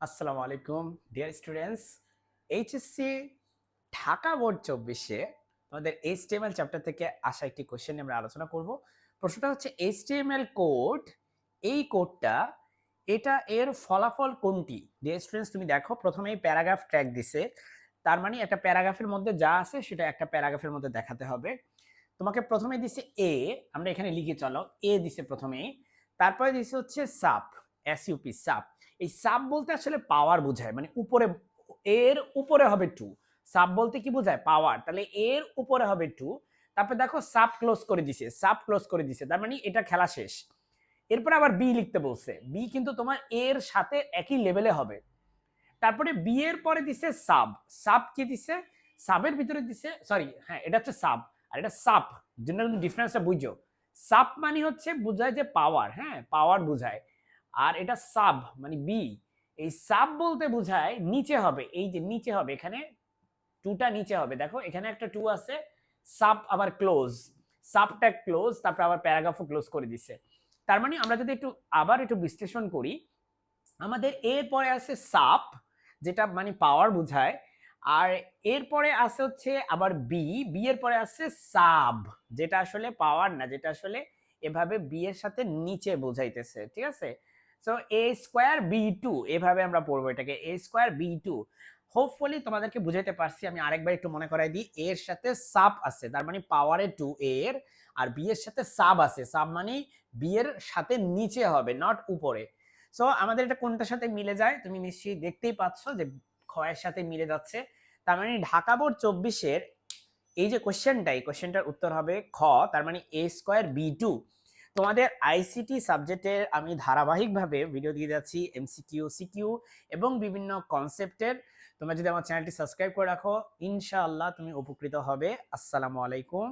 আসসালামু আলাইকুম dear students HSC Dhaka board চব্বিশে আমাদের এইচটিএমএল চ্যাপ্টার থেকে আসা একটি কোশ্চেন নিয়ে আমরা আলোচনা করব। প্রশ্নটা হচ্ছে এইচটিএমএল কোড এই কোডটা এটা এর ফলাফল কোনটি? ডিয়ার স্টুডেন্টস তুমি দেখো, প্রথমেই প্যারাগ্রাফ ট্র্যাক দিছে। তার মানে একটা প্যারাগ্রাফের মধ্যে যা আছে, সেটা একটা প্যারাগ্রাফের মধ্যে দেখাতে হবে। তোমাকে প্রথমে দিছে এ আমরা এখানে লিখে, চলো। এ দিছে প্রথমেই। তারপরে দিছে হচ্ছে সাপ এসইউপি সাপ এই সাব বলতে আসলে পাওয়ার বোঝায় মানে উপরে এর উপরে হবে টু সাব বলতে কি বোঝায় পাওয়ার তাহলে এর উপরে হবে টু তারপর দেখো সাব ক্লোজ করে দিছে সাব ক্লোজ করে দিছে তার মানে এটা খেলা শেষ এরপরে আবার বি লিখতে বলছে বি কিন্তু তোমার এর সাথে একই লেভেলে হবে তারপরে বি এর পরে দিছে সাব সাব কি দিছে সাবের ভিতরে দিছে সরি হ্যাঁ এটা হচ্ছে সাব আর এটা সাপ কিন্তু ডিফারেন্সটা বুঝো সাপ মানে হচ্ছে বোঝায় যে পাওয়ার হ্যাঁ পাওয়ার বোঝায় আর এটা সাব মানে বি এই সাব বলতে বোঝায় নিচে হবে, এই যে নিচে হবে, এখানে টুটা নিচে হবে, দেখো, এখানে একটা টু আছে সাব আবার ক্লোজ সাবটা ক্লোজ তারপর আবার প্যারাগ্রাফও ক্লোজ করে দিছে। তার মানে আমরা যদি একটু আবার একটু বিশ্লেষণ করি, আমাদের এর পরে আছে সাপ যেটা মানে পাওয়ার বোঝায়, আর এরপরে আছে হচ্ছে আবার বি বি এর পরে আছে সাব যেটা আসলে পাওয়ার না, যেটা আসলে এভাবে বি এর সাথে নিচে বোঝাইতেছে, ঠিক আছে? So A square B two এভাবে আমরা পড়ব এটাকে। A square B two hopefully তোমাদেরকে বুঝাইতে পারছি, আমি আরেকবার একটু মনে করাই দিই এর সাথে সাব আছে, তার মানে পাওয়ারে টু এর, আর বি এর সাথে সাব আছে। সাব মানে বি এর সাথে নিচে হবে নট উপরে। সো আমাদের এটা কোনটার সাথে মিলে যায়? তুমি নিশ্চয়ই দেখতেই পাচ্ছ যে ক্ষয়ের সাথে মিলে যাচ্ছে। তার মানে ঢাকা বোর্ড চব্বিশের, এই যে কোশ্চেনটা এই কোশ্চেনটার উত্তর হবে খ, তার মানে এ স্কোয়ার বি টু তোমাদের আইসিটি সাবজেক্টের আমি ধারাবাহিকভাবে ভিডিও দিয়ে যাচ্ছি এমসিকিউ সিকিউ এবং বিভিন্ন কনসেপ্টের তোমরা যদি আমার চ্যানেলটি সাবস্ক্রাইব করে রাখো, ইনশাআল্লাহ তুমি উপকৃত হবে। আসসালামু আলাইকুম।